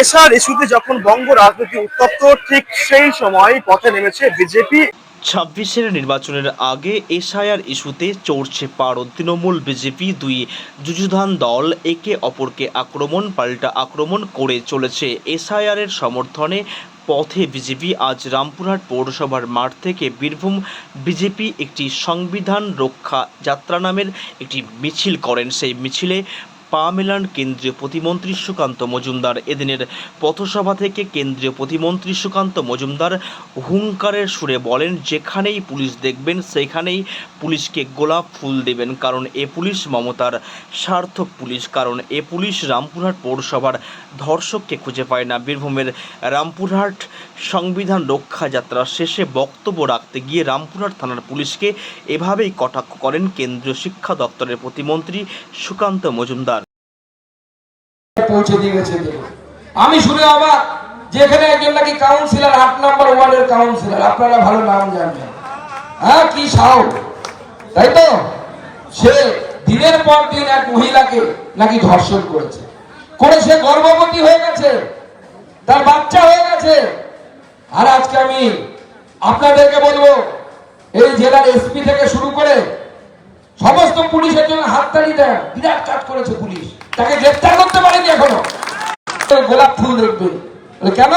SR ইস্যুতে যখন বঙ্গ রাজনীতি উত্তপ্ত, ঠিক সেই সময় পথে নেমেছে বিজেপি। ছাব্বিশের নির্বাচনের আগে এসআইআর ইস্যুতে চড়ছে পারদ। তৃণমূল বিজেপি দুই যুযুধান দল একে অপরকে আক্রমণ, পাল্টা আক্রমণ করে চলেছে। এসআইআরের সমর্থনে পথে বিজেপি আজ রামপুরহাট পৌরসভার মাঠ থেকে বীরভূম বিজেপি একটি সংবিধান রক্ষা যাত্রা নামের একটি মিছিল করেন। সেই মিছিলে পা মেলান কেন্দ্রীয় প্রতিমন্ত্রী সুকান্ত মজুমদার। এদিনের পথসভা থেকে কেন্দ্রীয় প্রতিমন্ত্রী সুকান্ত মজুমদার হুঙ্কারের সুরে বলেন, যেখানেই পুলিশ দেখবেন সেখানেই পুলিশকে গোলাপ ফুল দেবেন। কারণ এ পুলিশ মমতার সার্থক পুলিশ। কারণ এ পুলিশ রামপুরহাট পৌরসভার ধর্ষককে খুঁজে পায় না। বীরভূমের রামপুরহাট সংবিধান রক্ষা যাত্রা শেষে বক্তব্য রাখতে গিয়ে রামপুরহাট থানার পুলিশকে এভাবেই কটাক্ষ করেন কেন্দ্রীয় শিক্ষা দপ্তরের প্রতিমন্ত্রী সুকান্ত মজুমদার। পৌঁছে দিয়ে গেছে আমি শুনে অবাক যে এখানে একজন নাকি কাউন্সিলর আট নম্বর ওয়ার্ডের কাউন্সিলর আপনারা ভালো নাম জানবেন। হ্যাঁ কি সাহস। তাই তো? সে দিনের পর দিন এক মহিলাকে নাকি ধর্ষণ করেছে। করে সে গর্ভবতী হয়ে গেছে। তার বাচ্চা হয়ে গেছে। আর আজকে আমি আপনাদেরকে বলব, এই জেলার এসপি থেকে শুরু করে সমস্ত পুলিশের জন্য হাততালি দেন। বিরাট কাজ করেছে পুলিশ। তাকে গ্রেফতার করতে পারেনি এখনও। গোলাপ ফুল দেখবে। কেন?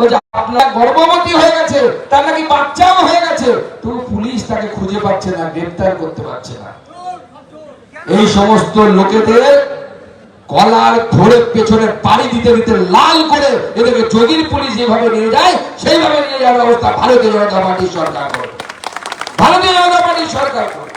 ওই যে আপনার গর্ভবতী হয়ে গেছে, তার নাকি বাচ্চাও হয়ে গেছে। তো পুলিশ তাকে খুঁজে পাচ্ছে না গ্রেফতার করতে পারছে না। এই সমস্ত লোকেদের কলার খোড়ের পেছনে পাড়ি দিতে দিতে লাল করে এদেরকে যোগীর পুলিশ যেভাবে নিয়ে যায়, সেইভাবে নিয়ে যাওয়ার অবস্থা ভারতীয় জনতা পার্টির সরকার করে ভারতীয় জনতা পার্টির সরকার করে